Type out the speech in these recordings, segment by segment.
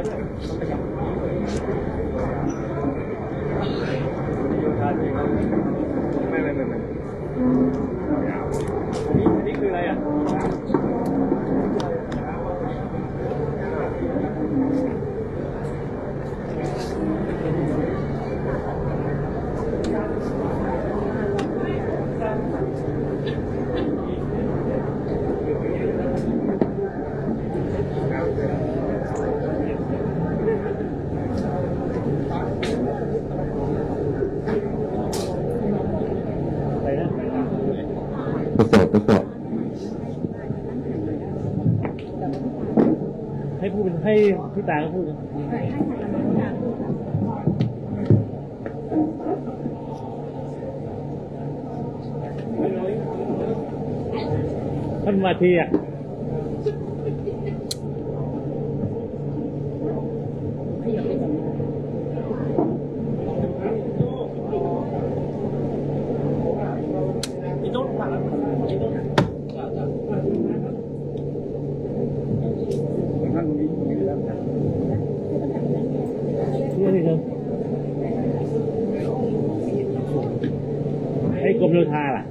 来这儿，我不想。 กระสอบกระสอบให้พูดให้พี่ตาก็พูดนะท่านมาทีอะ นี่นี่ครับ ไอ้กรมโยธาล่ะ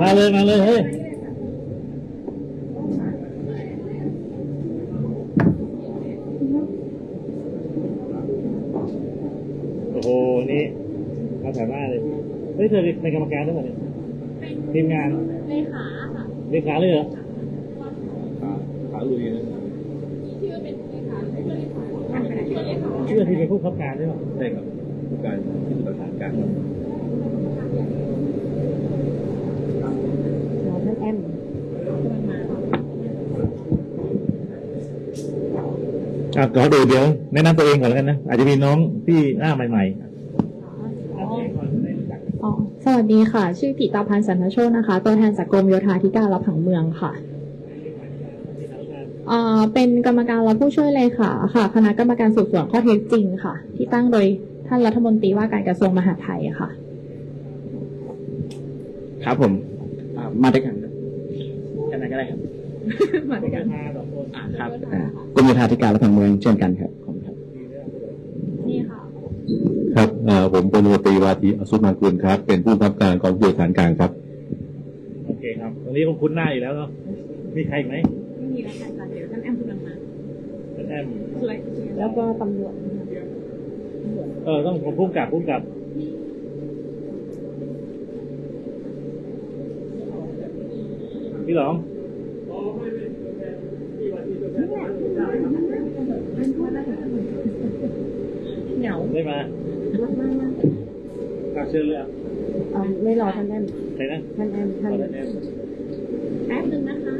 มาเลยมาเลยเฮ้ยโอ้โหนี่มาถ่ายมากเลยเฮ้ยเธอเป็นกรรมการด้วยเหรอเนี่ยทีมงานเลขาค่ะเลขาเลยเหรอขาลุยนะที่ว่าเป็นเลขาเป็นเลขาเป็นเลขาชื่อที่เป็นผู้ขับการใช่ไหมใช่ครับ ผู้การที่สุดฐานการครับเราท่านแอมกำลังมาอะขอดูเดี๋ยวแนะนำตัวเองก่อนแล้วกันนะ อาจจะมีน้องที่หน้าใหม่อ๋อสวัสดีค่ะ ชื่อถิตาพันธ์สันทโชตนะคะ ตัวแทนจากกรมโยธาธิการและผังเมืองค่ะอ่าเป็นกรรมการและผู้ช่วยเลขาค่ะ คณะกรรมการสืบสวนข้อเท็จจริงค่ะ ที่ตั้งโดย ท่านรัฐมนตรีว่าการกระทรวงมหาดไทยค่ะ ครับผมอ่ามาด้วยกันครับกันไหนก็ได้ครับมาด้วยกันอ่าครับอ่ากรมโยธาธิการและผังเมืองเช่นกันครับขอบคุณครับนี่ค่ะ ครับอ่าผมพลตำรวจตรีวาทีอสุมังกุลครับ เป็นผู้บังคับการกองพิสูจน์ฐานกลางครับๆโอเคครับตรงนี้คงคุ้นหน้าอยู่แล้วเนาะมีใครอีกไหมไม่มีแล้วค่ะเดี๋ยวท่านแอมกำลังมาท่านแอมแล้วก็ตำรวจ เออต้องผมพุ่งกลับพุ่งกลับพี่หลองเหงาได้มาอะเชิญเลยอะเอาไม่รอท่านแอมใครนะท่านแอมขอท่านท่านแอมแป๊บนึงนะคะ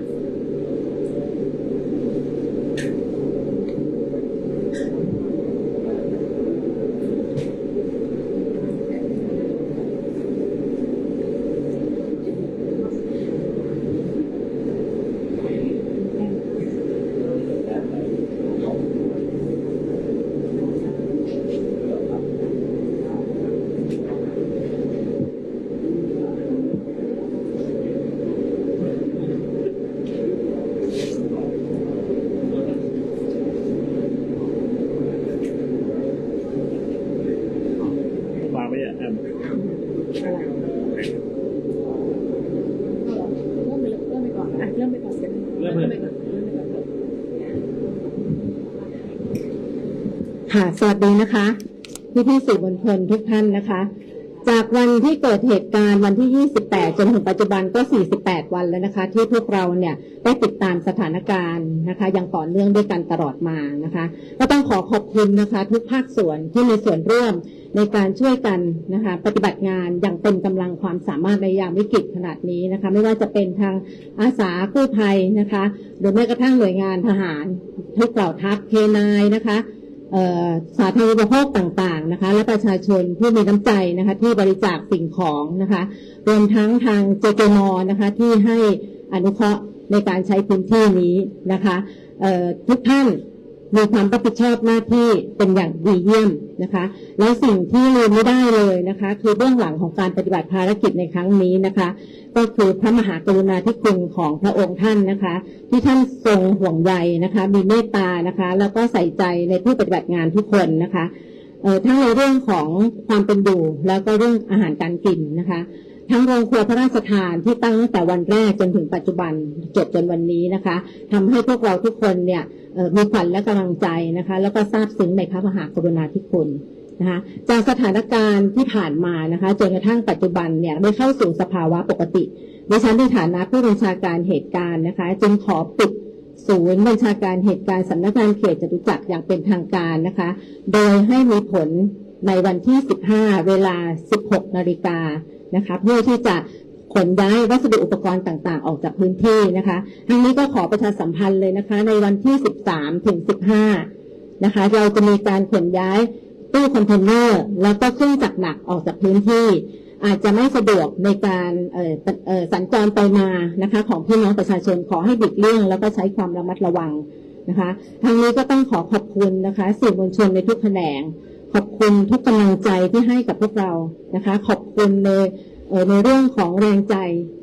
มาไหมอะแอม เริ่มไปเริ่มไปก่อนอะเริ่มไปก่อนเดี๋ยว เริ่มเลย ไปก่อนเริ่มไปก่อน ค่ะ สวัสดีนะคะพี่พี่สื่อมวลชนทุกท่านนะคะ จากวันที่เกิดเหตุการณ์วันที่ 28 จนถึงปัจจุบันก็ 48 วันแล้วนะคะ ที่พวกเราเนี่ยได้ติดตามสถานการณ์นะคะอย่างต่อเนื่องด้วยกันตลอดมานะคะ ก็ต้องขอขอบคุณนะคะ ทุกภาคส่วนที่มีส่วนร่วมในการช่วยกันนะคะปฏิบัติงานอย่างเต็มกำลังความสามารถในยามวิกฤตขนาดนี้นะคะ ไม่ว่าจะเป็นทางอาสากู้ภัยนะคะ หรือแม้กระทั่งหน่วยงานทหารทุกเหล่าทัพเคนายนะคะ สาธารณูปโภคต่างๆนะคะ และประชาชนผู้มีน้ำใจนะคะ ที่บริจาคสิ่งของนะคะรวมทั้งทางเจเจมนะคะที่ให้อนุเคราะห์ในการใช้พื้นที่นี้นะคะทุกท่าน มีความรับผิดชอบหน้าที่เป็นอย่างดีเยี่ยมนะคะ แล้วสิ่งที่ลืมไม่ได้เลยนะคะ คือเบื้องหลังของการปฏิบัติภารกิจในครั้งนี้นะคะ ก็คือพระมหากรุณาธิคุณของพระองค์ท่านนะคะ ที่ท่านทรงห่วงใยนะคะ มีเมตตานะคะ แล้วก็ใส่ใจในผู้ปฏิบัติงานทุกคนนะคะทั้งในเรื่องของความเป็นอยู่แล้วก็เรื่องอาหารการกินนะคะ ทั้งโรงครัวพระราชทานที่ตั้งตั้งแต่วันแรกจนถึงปัจจุบันจบจนวันนี้นะคะทำให้พวกเราทุกคนเนี่ย มีขวัญและกำลังใจนะคะ แล้วก็ซาบซึ้งในพระมหากรุณาธิคุณนะคะจากสถานการณ์ที่ผ่านมานะคะจนกระทั่งปัจจุบันเนี่ยได้เข้าสู่สภาวะปกติดิฉันในฐานะผู้บัญชาการเหตุการณ์นะคะ จึงขอปิดศูนย์บัญชาการเหตุการณ์สำนักงานเขตจตุจักรอย่างเป็นทางการนะคะ โดยให้มีผลในวันที่ 15 เวลา 16 นาฬิกานะคะ เพื่อที่จะ ขนย้ายวัสดุอุปกรณ์ต่างๆ ออกจากพื้นที่นะคะ ทั้งนี้ก็ขอประชาสัมพันธ์เลยนะคะ ในวันที่ 13 ถึง 15 นะคะ เราจะมีการขนย้ายตู้คอนเทนเนอร์ แล้วก็เครื่องจักรหนักออกจากพื้นที่ อาจจะไม่สะดวกในการสัญจรไปมานะคะ ของพี่น้องประชาชนขอให้บิดเลี่ยง แล้วก็ใช้ความระมัดระวังนะคะทางนี้ก็ต้องขอขอบคุณนะคะสื่อมวลชนในทุกแขนง ขอบคุณทุกกำลังใจที่ให้กับพวกเรานะคะ ขอบคุณในเอ่อ ในเรื่องของแรงใจ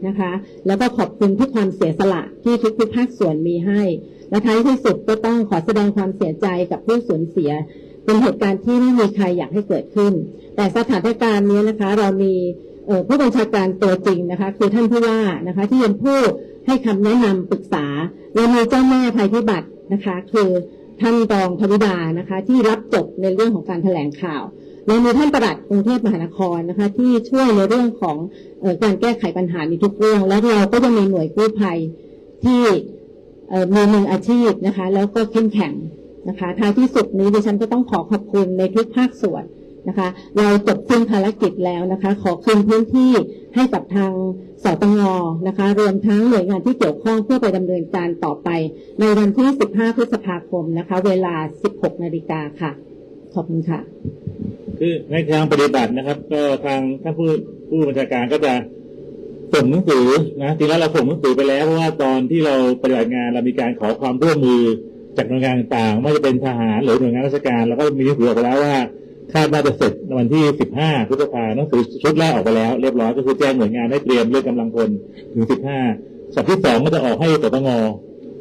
นะคะ แล้วก็ขอบคุณทุกความเสียสละที่ทุกทุกภาคส่วนมีให้ และท้ายที่สุดก็ต้องขอแสดงความเสียใจกับผู้สูญเสีย เป็นเหตุการณ์ที่ไม่มีใครอยากให้เกิดขึ้น แต่สถานการณ์นี้นะคะเรามีผู้บัญชาการตัวจริงนะคะคือท่านผู้ว่านะคะที่เป็นผู้ให้คำแนะนำปรึกษาและมีเจ้าแม่ภัยพิบัตินะคะ คือท่านรองธวิดานะคะที่รับจบในเรื่องของการแถลงข่าว และมีท่านประหลัดกรุงเทพมหานครนะคะ ที่ช่วยในเรื่องของออการแก้ไขปัญหาในทุกเรื่อง และเราก็ยังมีหน่วยกู้ภัยที่เอ่อมีมืออาชีพนะคะ แล้วก็เข้มแข็งนะคะท้ายที่สุดนี้ดิฉันก็ต้องขอขอบคุณในทุกภาคส่วนนะคะ เราจบสิ้นภารกิจแล้วนะคะ ขอคืนพื้นที่ให้กับทางสตงนะคะ รวมทั้งหน่วยงานที่เกี่ยวข้องเพื่อไปดำเนินการต่อไป ในวันที่ 15 พฤษภาคมนะคะ เวลา 16 นาฬิกาค่ะ ขอบคุณค่ะ คือในทางปฏิบัตินะครับ ก็ทางท่านผู้ผู้บัญชาการก็จะส่งหนังสือนะทีแรกเราส่งหนังสือไปแล้วเพราะว่าตอนที่เราปฏิบัติงานเรามีการขอความร่วมมือจากหน่วยงานต่างๆไม่ว่าจะเป็นทหารหรือหน่วยงานราชการเราก็มีหนังสือออกไปแล้วว่าคาดว่าจะเสร็จในวันที่ 15พฤษภาหนังสือชุดแรกออกไปแล้วเรียบร้อยก็คือแจ้งหน่วยงานให้เตรียมเรื่องกำลังพลถึง 15สัปดาห์ที่สองก็จะออกให้สตง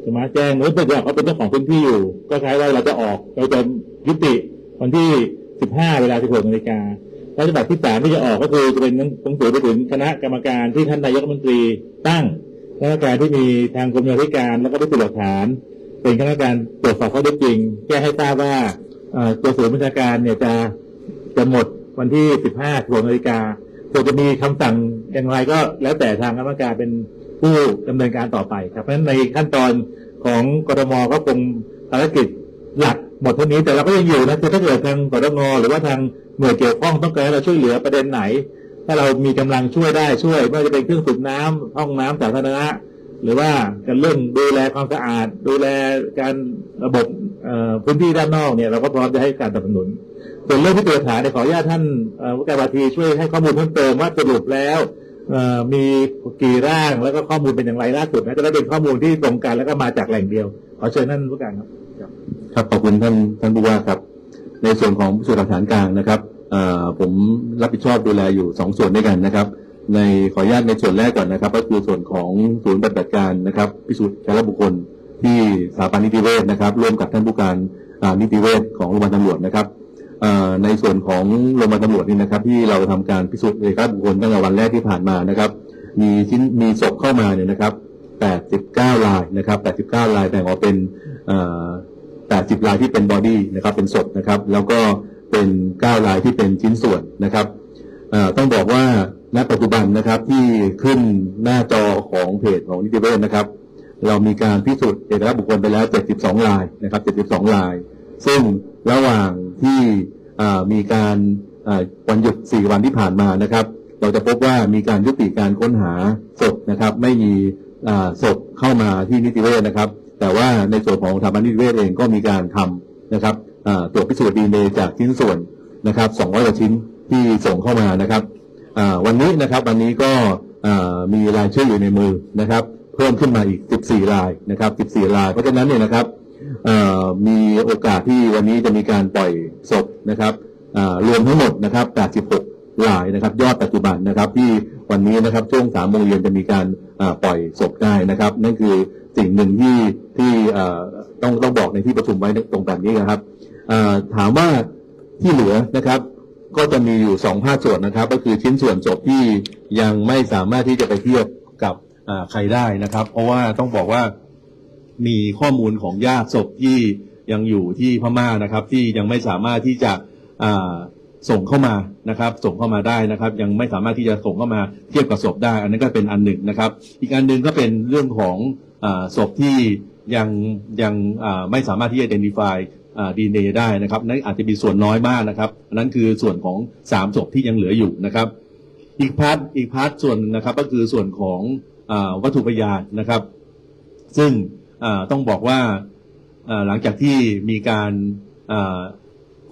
ใช่ไหมแจ้งเมื่อเป็นเขาเป็นเจ้าของพื้นที่อยู่ ก็ใช้ว่าเราจะออกเราจะยุติวันที่ 15 เวลา 16นาฬิกาแล้วฉบับที่สามที่จะออกก็คือจะเป็นหนังสือไปถึงคณะกรรมการที่ท่านนายกรัฐมนตรีตั้งคณะกรรมการที่มีทางกรมโยธิการแล้วก็พิสูจน์หลักฐาน เป็นคณะกรรมการตรวจสอบข้อเท็จจริงแก้ให้ทราบว่าตัวศูนย์บัญชาการเนี่ยจะจะหมดวันที่ 15 16นาฬิกาส่วนจะมีคำสั่งอย่างไรก็แล้วแต่ทางคณะกรรมการเป็นผู้ดำเนินการต่อไปครับเพราะฉะนั้นในขั้นตอนของกรมก็คงภารกิจหลัก หมดเท่านี้แต่เราก็ยังอยู่นะคือถ้าเกิดทางกรงหรือว่าทางหน่วยเกี่ยวข้องต้องการให้เราช่วยเหลือประเด็นไหน ถ้าเรามีกำลังช่วยได้ช่วยไม่ว่าจะเป็นเครื่องสูบน้ำห้องน้ำสาธารณะหรือว่าการเรื่องดูแลความสะอาด ดูแลการระบบพื้นที่ด้านนอกเนี่ยเราก็พร้อมจะให้การสนับสนุน ส่วนเรื่องที่เกิดฐาเนี่ยขออนุญาตท่านเอ่อผู้การบาทีช่วยให้ข้อมูลเพิ่มเติมว่าสรุปแล้วมีกี่ร่างแล้วก็ข้อมูลเป็นอย่างไรล่าสุดนะจะได้เป็นข้อมูลที่ตรงกันแล้วก็มาจากแหล่งเดียวขอเชิญท่านผู้การครับ ครับขอบคุณท่านท่านผู้ว่าครับ ในส่วนของพิสูจน์หลักฐานกลางนะครับผมรับผิดชอบดูแลอยู่สองส่วนด้วยกันนะครับ ในขออนุญาตในส่วนแรกก่อนนะครับ ก็คือส่วนของศูนย์ปฏิบัติการนะครับ พิสูจน์การบุคคลที่สถาบันนิติเวชนะครับ ร่วมกับท่านผู้การนิติเวชของโรงพยาบาลตำรวจนะครับในส่วนของโรงพยาบาลตำรวจนี่นะครับ ที่เราทำการพิสูจน์เอกลักษณ์บุคคลตั้งแต่วันแรกที่ผ่านมานะครับ มีชิ้นมีศพเข้ามาเนี่ยนะครับ 89 รายนะครับ 89 รายแบ่งออกเป็น 80รายที่เป็นบอดี้นะครับเป็นศพนะครับ แล้วก็เป็น 9 รายที่เป็นชิ้นส่วนนะครับต้องบอกว่าณปัจจุบันนะครับที่ขึ้นหน้าจอของเพจของนิติเวศนะครับ เรามีการพิสูจน์เอกลักษณ์บุคคลไปแล้ว 72 รายนะครับ 72 ราย ซึ่งระหว่างที่มีการวันหยุด 4 วันที่ผ่านมานะครับ เราจะพบว่ามีการยุติการค้นหาศพนะครับ ไม่มีศพเข้ามาที่นิติเวศนะครับ แต่ว่าในส่วนของสถาบันนิติเวศเองก็มีการทำนะครับตรวจพิสูจน์ดีเนจากชิ้นส่วนนะครับ200กว่าชิ้นที่ส่งเข้ามานะครับวันนี้นะครับวันนี้ก็มีรายชื่ออยู่ในมือนะครับ เพิ่มขึ้นมาอีก 14 รายนะครับ 14 ราย เพราะฉะนั้นเนี่ยนะครับมีโอกาสที่วันนี้จะมีการปล่อยศพนะครับรวมทั้งหมดนะครับ 86 รายนะครับ ยอดปัจจุบันนะครับที่วันนี้นะครับช่วง3โมงเย็นจะมีการปล่อยศพได้นะครับ นั่นคือ สิ่งหนึ่งที่ที่ต้องต้องบอกในที่ประชุมไว้ตรงแบบนี้นะครับถามว่าที่เหลือนะครับ ก็จะมีอยู่สองภาคส่วนนะครับ ก็คือชิ้นส่วนศพที่ยังไม่สามารถที่จะไปเทียบกับใครได้นะครับ เพราะว่าต้องบอกว่ามีข้อมูลของญาติศพที่ยังอยู่ที่พม่านะครับ ที่ยังไม่สามารถที่จะส่งเข้ามานะครับ ส่งเข้ามาได้นะครับ ยังไม่สามารถที่จะส่งเข้ามาเทียบกับศพได้ อันนั้นก็เป็นอันหนึ่งนะครับ อีกอันหนึ่งก็เป็นเรื่องของ ศพที่ยังยังไม่สามารถที่จะ identify ดีเนได้นะครับนั่นอาจจะมีส่วนน้อยมากนะครับนั้นคือส่วนของสามศพที่ยังเหลืออยู่นะครับ อีกพาร์ทอีกพาร์ทส่วนนะครับก็คือส่วนของอวัตถุพยานนะครับ ซึ่งต้องบอกว่าหลังจากที่มีการ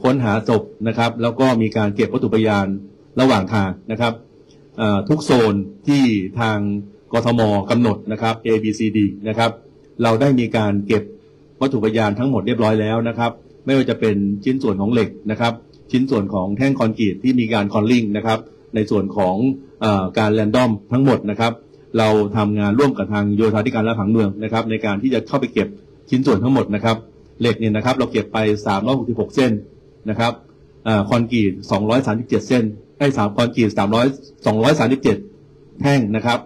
ค้นหาศพนะครับ แล้วก็มีการเก็บวัตถุพยานระหว่างทางนะครับทุกโซนที่ทาง กทมกำหนดนะครับ A B C D นะครับ เราได้มีการเก็บวัตถุพยานทั้งหมดเรียบร้อยแล้วนะครับ ไม่ว่าจะเป็นชิ้นส่วนของเหล็กนะครับ ชิ้นส่วนของแท่งคอนกรีตที่มีการคอนลิงนะครับ ในส่วนของอการแรนดอมทั้งหมดนะครับ เราทำงานร่วมกับทางโยธาธิการและผังเมืองนะครับ ในการที่จะเข้าไปเก็บชิ้นส่วนทั้งหมดนะครับ เหล็กเนี่ยนะครับเราเก็บไป 366 เส้นนะครับอคอนกรีต237 เส้นไอ้สามคอนกรีต300 237 แท่งนะครับ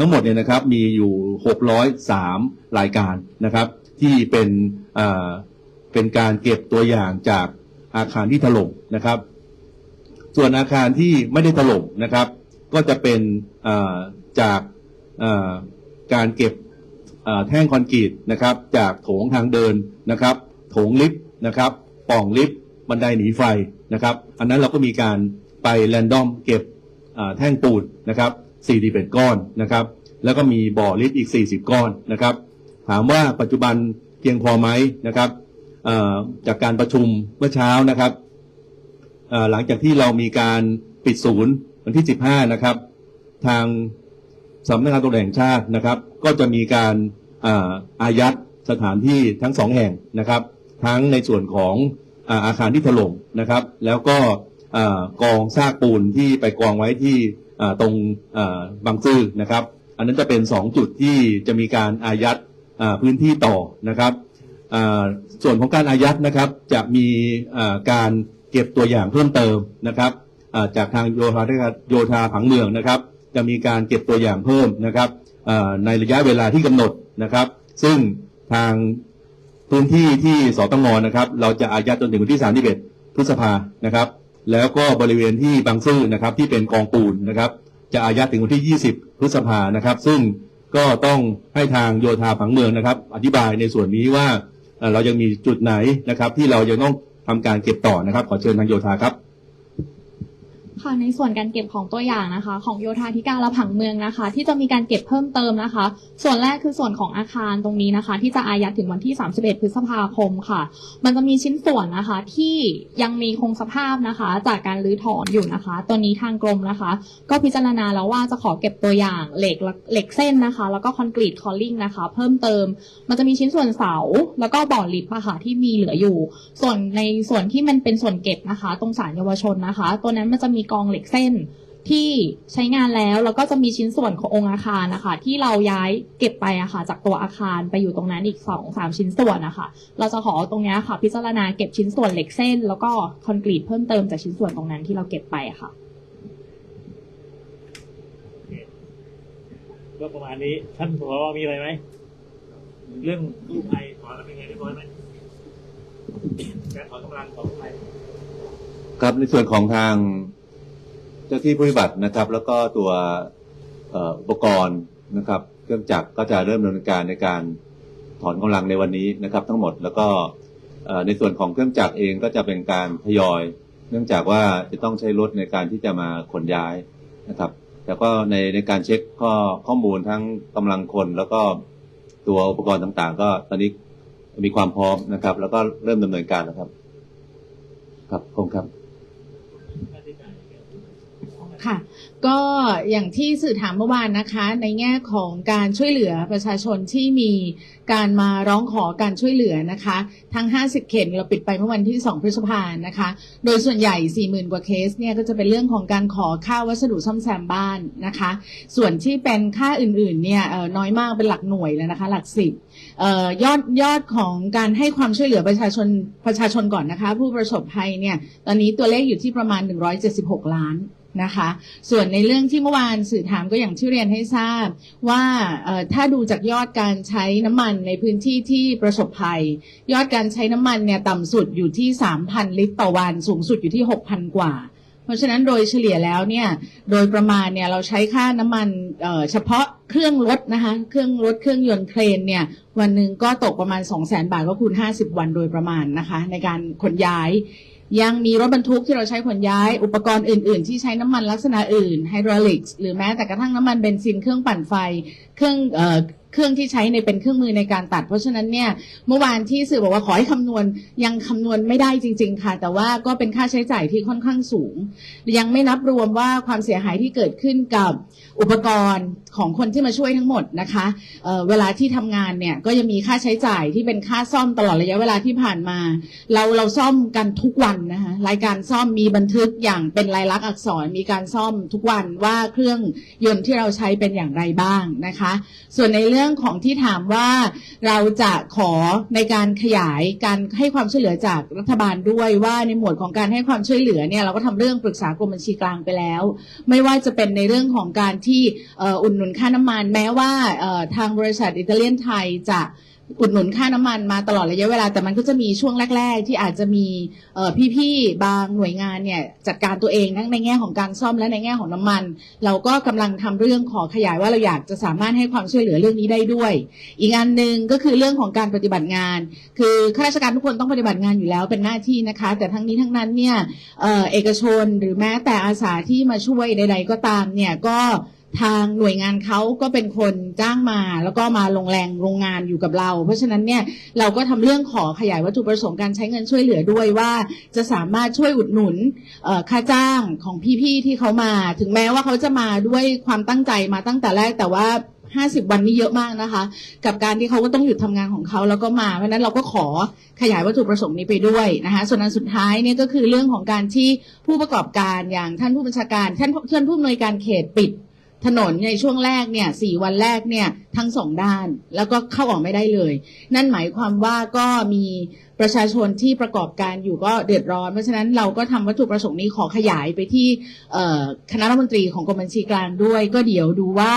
ทั้งหมดเนี่ยนะครับมีอยู่ 603 รายการนะครับ ที่เป็นเป็นการเก็บตัวอย่างจากอาคารที่ถล่มนะครับ ส่วนอาคารที่ไม่ได้ถล่มนะครับ ก็จะเป็นจากการเก็บแท่งคอนกรีตนะครับ จากโถงทางเดินนะครับ โถงลิฟต์นะครับป่องลิฟต์บันไดหนีไฟนะครับ อันนั้นเราก็มีการไปแรนดอมเก็บแท่งปูนนะครับ 41 ก้อนนะครับ แล้วก็มีบ่อลิฟต์อีก 40 ก้อนนะครับ ถามว่าปัจจุบันเพียงพอไหมนะครับจากการประชุมเมื่อเช้านะครับหลังจากที่เรามีการปิดศูนย์วันที่ 15 นะครับ ทางสำนักงานตำรวจแห่งชาตินะครับ ก็จะมีการอายัดสถานที่ทั้งสองแห่งนะครับ ทั้งในส่วนของอาคารที่ถล่มนะครับ แล้วก็ กองซากปูนที่ไปกองไว้ที่ตรงบางซื่อนะครับ อันนั้นจะเป็น 2 จุดที่จะมีการอายัดพื้นที่ต่อนะครับส่วนของการอายัดนะครับจะมีการเก็บตัวอย่างเพิ่มเติมนะครับจากทางโยธาโยธาผังเมืองนะครับ จะมีการเก็บตัวอย่างเพิ่มนะครับในระยะเวลาที่กำหนดนะครับ ซึ่งทางพื้นที่ที่สตงนะครับ เราจะอายัดจนถึงวันที่ 31 พฤษภานะครับ แล้วก็บริเวณที่บางซื่อนะครับที่เป็นกองปูนนะครับ จะอายัดถึงวันที่ 20 พฤษภานะครับ ซึ่งก็ต้องให้ทางโยธาผังเมืองนะครับ อธิบายในส่วนนี้ว่าเอ่อเรายังมีจุดไหนนะครับ ที่เรายังต้องทำการเก็บต่อนะครับ ขอเชิญทางโยธาครับ ค่ะในส่วนการเก็บของตัวอย่างนะคะ ของโยธาธิการและผังเมืองนะคะ ที่จะมีการเก็บเพิ่มเติมนะคะ ส่วนแรกคือส่วนของอาคารตรงนี้นะคะ ที่จะอายัดถึงวันที่ 31 พฤษภาคมค่ะ มันจะมีชิ้นส่วนนะคะที่ยังมีคงสภาพนะคะ จากการรื้อถอนอยู่นะคะ ตัวนี้ทางกรมนะคะ ก็พิจารณาแล้วว่าจะขอเก็บตัวอย่างเหล็กเหล็กเส้นนะคะ แล้วก็คอนกรีตคอลลิ่งนะคะ เพิ่มเติม มันจะมีชิ้นส่วนเสาแล้วก็บ่อลิฟต์อะค่ะที่มีเหลืออยู่ ส่วนในส่วนที่มันเป็นส่วนเก็บนะคะ ตรงศาลเยาวชนนะคะ ตัวนั้นมันจะมีกองเหล็กเส้น ที่ใช้งานแล้วแล้วก็จะมีชิ้นส่วนขององค์อาคารนะคะ ที่เราย้ายเก็บไปอะค่ะจากตัวอาคารไปอยู่ตรงนั้นอีกสองสามชิ้นส่วนนะคะเราจะขอตรงเนี้ยค่ะ พิจารณาเก็บชิ้นส่วนเหล็กเส้น แล้วก็คอนกรีตเพิ่มเติมจากชิ้นส่วนตรงนั้นที่เราเก็บไปอะค่ะก็ประมาณนี้ท่านผอมีอะไรไหมเรื่องกู้ภัยถอนแล้วเป็นไงเรียบร้อยไหมการถอนกำลังของกู้ภัยครับในส่วนของทาง เจ้าที่ผู้ปฏิบัตินะครับ แล้วก็ตัวอุปกรณ์นะครับ เครื่องจักรก็จะเริ่มดำเนินการในการถอนกำลังในวันนี้นะครับ ทั้งหมดแล้วก็ในส่วนของเครื่องจักรเองก็จะเป็นการทยอย เนื่องจากว่าจะต้องใช้รถในการที่จะมาขนย้ายนะครับ แต่ก็ในในการเช็คข้อข้อมูลทั้งกำลังคน แล้วก็ตัวอุปกรณ์ต่างๆ ก็ตอนนี้มีความพร้อมนะครับ แล้วก็เริ่มดำเนินการแล้วครับ ครับขอบคุณครับ ค่ะ ก็อย่างที่สื่อถามเมื่อวานนะคะ ในแง่ของการช่วยเหลือประชาชนที่มีการมาร้องขอการช่วยเหลือนะคะ ทั้ง 50 เขตเราปิดไปเมื่อวันที่ 2 พฤษภานะคะ โดยส่วนใหญ่ 40,000 กว่าเคสเนี่ยก็จะเป็นเรื่องของการขอค่าวัสดุซ่อมแซมบ้านนะคะ ส่วนที่เป็นค่าอื่นๆเนี่ยน้อยมากเป็นหลักหน่วยแล้วนะคะ หลักสิบยอดยอดของการให้ความช่วยเหลือประชาชนประชาชนก่อนนะคะ ผู้ประสบภัยเนี่ยตอนนี้ตัวเลขอยู่ที่ประมาณ 176 ล้าน นะคะ ส่วนในเรื่องที่เมื่อวานสื่อถามก็อย่างที่เรียนให้ทราบ ว่าถ้าดูจากยอดการใช้น้ำมันในพื้นที่ที่ประสบภัย ยอดการใช้น้ำมันเนี่ยต่ำสุดอยู่ที่ 3,000 ลิตรต่อวัน สูงสุดอยู่ที่ 6,000 กว่า เพราะฉะนั้นโดยเฉลี่ยแล้วเนี่ยโดยประมาณเนี่ยเราใช้ค่าน้ำมันเเฉพาะเครื่องรถนะคะเครื่องรถเครื่องยนต์เครนเนี่ยวันหนึ่งก็ตกประมาณ 2 0 0 0 0 0 บาทก็คูณ 50 วันโดยประมาณนะคะในการขนย้าย ยังมีรถบรรทุกที่เราใช้ขนย้าย อุปกรณ์อื่น ๆ ที่ใช้น้ำมันลักษณะอื่นไฮดรอลิกหรือแม้แต่กระทั่งน้ำมันเบนซินเครื่องปั่นไฟ เครื่อง เครื่องที่ใช้ในเป็นเครื่องมือในการตัด เพราะฉะนั้นเนี่ยเมื่อวานที่สื่อบอกว่าขอให้คำนวณยังคำนวณไม่ได้จริง ๆ ค่ะ แต่ว่าก็เป็นค่าใช้จ่ายที่ค่อนข้างสูง ยังไม่นับรวมว่าความเสียหายที่เกิดขึ้นกับอุปกรณ์ของคนที่มาช่วยทั้งหมดนะคะเเวลาที่ทำงานเนี่ยก็ยังมีค่าใช้จ่ายที่เป็นค่าซ่อมตลอดระยะเวลาที่ผ่านมา เราเราซ่อมกันทุกวันนะคะรายการซ่อมมีบันทึกอย่างเป็นลายลักษณ์อักษรมีการซ่อมทุกวันว่าเครื่องยนต์ที่เราใช้เป็นอย่างไรบ้างนะคะ ส่วนในเรื่องื่องของที่ถามว่าเราจะขอในการขยายการให้ความช่วยเหลือจากรัฐบาลด้วยว่าในหมวดของการให้ความช่วยเหลือเนี่ยเราก็ทำเรื่องปรึกษากรมบัญชีกลางไปแล้ว ไม่ว่าจะเป็นในเรื่องของการที่อุดหนุนค่าน้ำมัน แม้ว่าทางบริษัทอิตาเลียนไทยจะ อุดหนุนค่าน้ำมันมาตลอดระยะเวลาแต่มันก็จะมีช่วงแรก ๆ ที่อาจจะมีเพี่ๆบางหน่วยงานเนี่ยจัดการตัวเองทั้งในแง่ของการซ่อมและในแง่ของน้ำมัน เราก็กำลังทำเรื่องขอขยายว่าเราอยากจะสามารถให้ความช่วยเหลือเรื่องนี้ได้ด้วย อีกอันหนึ่งก็คือเรื่องของการปฏิบัติงาน คือข้าราชการทุกคนต้องปฏิบัติงานอยู่แล้วเป็นหน้าที่นะคะ แต่ทั้งนี้ทั้งนั้นเนี่ยเอกชนหรือแม้แต่อาสาที่มาช่วยใด ๆ ก็ตามเนี่ยก็ ทางหน่วยงานเขาก็เป็นคนจ้างมา แล้วก็มาลงแรงโรงงานอยู่กับเรา เพราะฉะนั้นเนี่ยเราก็ทำเรื่องขอขยายวัตถุประสงค์การใช้เงินช่วยเหลือด้วยว่า จะสามารถช่วยอุดหนุนค่าจ้างของพี่ๆที่เขามา ถึงแม้ว่าเขาจะมาด้วยความตั้งใจมาตั้งแต่แรกแต่ว่า50วันนี้เยอะมากนะคะ กับการที่เขาก็ต้องหยุดทำงานของเขาแล้วก็มา เพราะฉะนั้นเราก็ขอขยายวัตถุประสงค์นี้ไปด้วยนะคะส่วนอันสุดท้ายเนี่ยก็คือเรื่องของการที่ผู้ประกอบการอย่างท่านผู้บัญชาการท่านท่านผู้อำนวยการเขตปิด ถนนในช่วงแรกเนี่ยสี่วันแรกเนี่ยทั้งสองด้าน แล้วก็เข้าออกไม่ได้เลย นั่นหมายความว่าก็มีประชาชนที่ประกอบการอยู่ก็เดือดร้อน เพราะฉะนั้นเราก็ทำวัตถุประสงค์นี้ขอขยายไปที่คณะรัฐมนตรีของกรมบัญชีกลางด้วย ก็เดี๋ยวดูว่า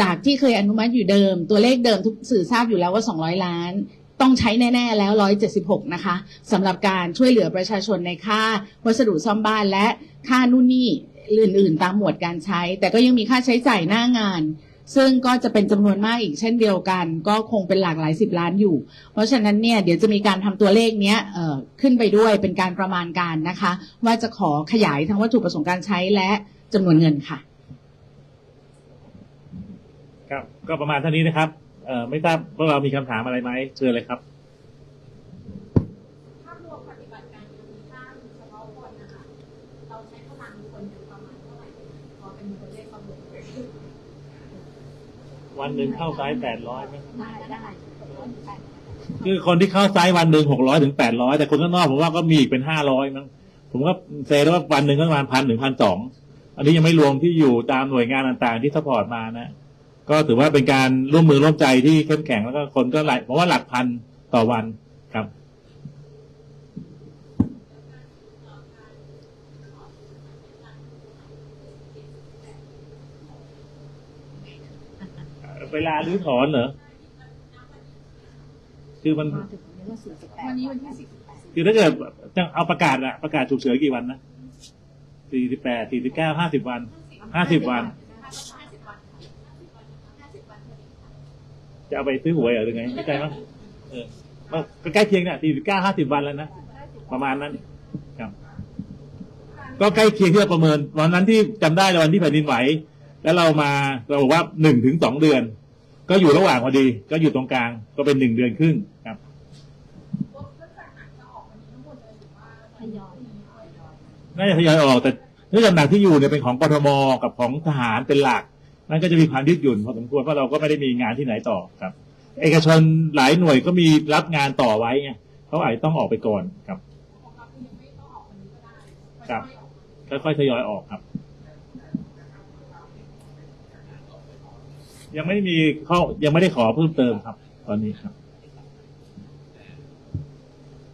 จากที่เคยอนุมัติอยู่เดิม ตัวเลขเดิมทุกสื่อทราบอยู่แล้วว่า 200 ล้านต้องใช้แน่ ๆ แล้ว 176 นะคะสำหรับการช่วยเหลือประชาชนในค่าวัสดุซ่อมบ้านและค่านู่นนี่ อื่นๆ ตามหมวดการใช้ แต่ก็ยังมีค่าใช้จ่ายหน้างาน ซึ่งก็จะเป็นจำนวนมากอีกเช่นเดียวกัน ก็คงเป็นหลากหลายสิบล้านอยู่ เพราะฉะนั้นเนี่ยเดี๋ยวจะมีการทำตัวเลขเนี้ยขึ้นไปด้วยเป็นการประมาณการนะคะ ว่าจะขอขยายทั้งวัตถุประสงค์การใช้และจำนวนเงินค่ะครับก็ประมาณเท่านี้นะครับไม่ทราบว่าเรามีคำถามอะไรไหมเชิญเลยครับ ภาพรวมปฏิบัติการยังมีค่าเฉพาะคนนะคะ เราใช้กำลังคนอยู่ประมาณเท่าไหร่พอเป็นตัวเลขประเมิน วันหนึ่งเข้าไซส์แปดร้อยไหมได้ได้คือคนที่เข้าไซส์วันหนึ่งหกร้อยถึงแปดร้อยแต่คนข้างนอกผมว่าก็มีอีกเป็นห้าร้อยมั้งผมก็เซได้ว่าวันหนึ่งก็ประมาณพันถึงพันสองอันนี้ยังไม่รวมที่อยู่ตามหน่วยงานต่างๆที่สปอร์ตมานะ ก็ถือว่าเป็นการร่วมมือร่วมใจที่เข้มแข็งแล้วก็คนก็หลายผมว่าหลักพันต่อวันครับ เวลารื้อถอนเหรอ คือมัน วันนี้วันที่สิบคือถ้าเกิดจะเอาประกาศอะประกาศฉุกเฉินกี่วันนะสี่สิบแปดสี่สิบเก้าห้าสิบวันห้าสิบวัน จะเอาไปซื้อหวยเหรอหรือไงไม่ใช่มั้งเออก็ใกล้เคียงเนี่ยสี่สิบเก้าห้าสิบวันแล้วนะ ประมาณนั้นครับ ก็ใกล้เคียงที่เราประเมิน วันนั้นที่จำได้เลยวันที่แผ่นดินไหว แล้วเรามาเราบอกว่าหนึ่งถึงสองเดือน ก็อยู่ระหว่างพอดี ก็อยู่ตรงกลางก็เป็นหนึ่งเดือนครึ่งครับน่าจะทยอยออกแต่เนื่องจากหนักที่อยู่เนี่ยเป็นของกทมกับของทหารเป็นหลักมันก็จะมีความยืดหยุ่นพอสมควรเพราะเราก็ไม่ได้มีงานที่ไหนต่อครับ เอกชนหลายหน่วยก็มีรับงานต่อไว้ไงเขาอาจจะต้องออกไปก่อนครับ ครับค่อยๆทยอยออกครับ ยังไม่มีเข้ายังไม่ได้ขอเพิ่มเติมครับ ตอนนี้ครับ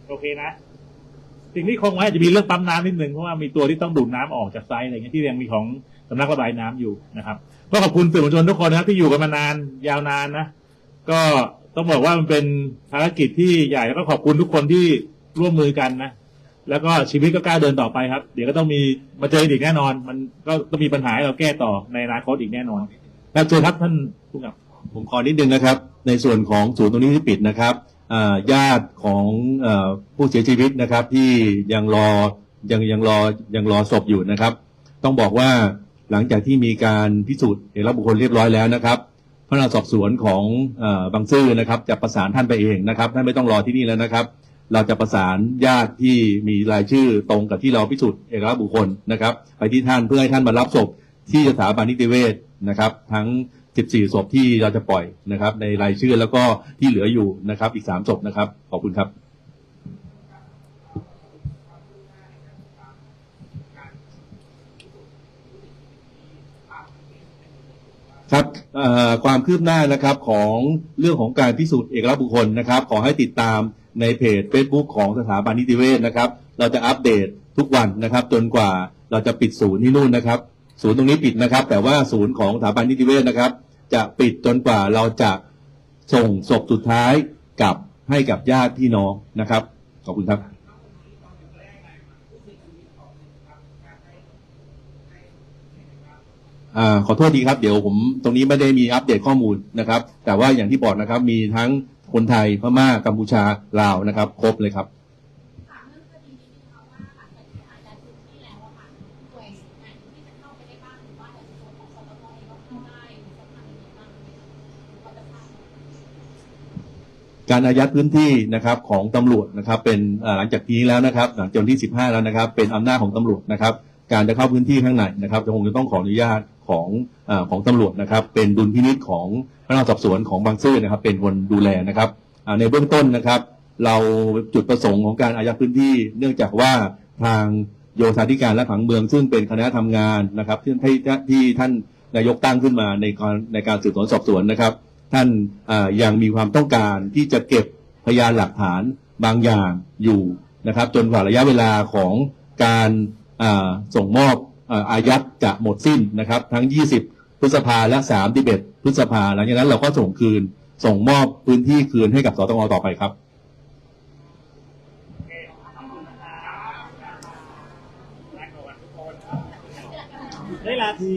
โอเคนะ สิ่งที่คงไว้อาจจะมีเรื่องปั๊มน้ำนิดหนึ่งเพราะว่ามีตัวที่ต้องดูดน้ำออกจากไซต์อะไรเงี้ยที่ยังมีของสำนักระบายน้ำอยู่นะครับ ก็ขอบคุณสื่อมวลชนทุกคนนะครับที่อยู่กันมานานยาวนานนะก็ต้องบอกว่ามันเป็นภารกิจที่ใหญ่แล้วก็ขอบคุณทุกคนที่ร่วมมือกันนะแล้วก็ชีวิตก็กล้าเดินต่อไปครับ เดี๋ยวก็ต้องมีมาเจออีกแน่นอน มันก็ต้องมีปัญหาให้เราแก้ต่อในอนาคตอีกแน่นอน ครับเชิญครับท่านผู้กับผมขอนิดนึงนะครับ ในส่วนของศูนย์ตรงนี้ที่ปิดนะครับอ่าญาติของเอ่อผู้เสียชีวิตนะครับ ที่ยังรอยังยังรอยังรอศพอยู่นะครับ ต้องบอกว่าหลังจากที่มีการพิสูจน์เอกลักษณ์บุคคลเรียบร้อยแล้วนะครับพนักงานสอบสวนของเอ่อบางซื่อนะครับ จะประสานท่านไปเองนะครับท่านไม่ต้องรอที่นี่แล้วนะครับ เราจะประสานญาติที่มีรายชื่อตรงกับที่เราพิสูจน์เอกลักษณ์บุคคลนะครับ ไปที่ท่านเพื่อให้ท่านมารับศพ ที่สถาบันนิติเวชนะครับ ทั้ง 14 ศพที่เราจะปล่อยนะครับ ในรายชื่อแล้วก็ที่เหลืออยู่นะครับ อีก 3 ศพนะครับ ขอบคุณครับ ครับความคืบหน้านะครับของเรื่องของการพิสูจน์เอกลักษณ์บุคคลนะครับ ขอให้ติดตามในเพจ Facebook ของสถาบันนิติเวชนะครับ เราจะอัปเดตทุกวันนะครับ จนกว่าเราจะปิดศูนย์ที่นู่นนะครับ ศูนย์ตรงนี้ปิดนะครับ แต่ว่าศูนย์ของสถาบันนิติเวชนะครับ จะปิดจนกว่าเราจะส่งศพสุดท้ายกลับให้กับญาติพี่น้องนะครับ ขอบคุณครับ อ่าขอโทษทีครับ เดี๋ยวผมตรงนี้ไม่ได้มีอัปเดตข้อมูลนะครับ แต่ว่าอย่างที่บอกนะครับ มีทั้งคนไทยพม่ากัมพูชาลาวนะครับ ครบเลยครับ การอายัดพื้นที่นะครับของตำรวจนะครับ เป็นหลังจากนี้แล้วนะครับ หลังจากวันที่ 15 แล้วนะครับ เป็นอำนาจของตำรวจนะครับ การจะเข้าพื้นที่ข้างในนะครับจะคงจะต้องขออนุญาตของอของตำรวจนะครับ เป็นดุลพินิจของพนักงานสอบสวนของบางซื่อนะครับ เป็นคนดูแลนะครับในเบื้องต้นนะครับ เราจุดประสงค์ของการอายัดพื้นที่ เนื่องจากว่าทางโยธาธิการและผังเมือง ซึ่งเป็นคณะทำงานนะครับที่ที่ท่านนายกตั้งขึ้นมาในการในการสืบสวนสอบสวนนะครับ ท่านยังมีความต้องการที่จะเก็บพยานหลักฐานบางอย่างอยู่นะครับ จนกว่าระยะเวลาของการส่งมอบอายัดจะหมดสิ้นนะครับ ทั้ง 20 พฤษภาและ3 1พฤษภาหลังจากนั้นเราก็ส่งคืนส่งมอบพื้นที่คืนให้กับสตงต่อไปครับได้ลาที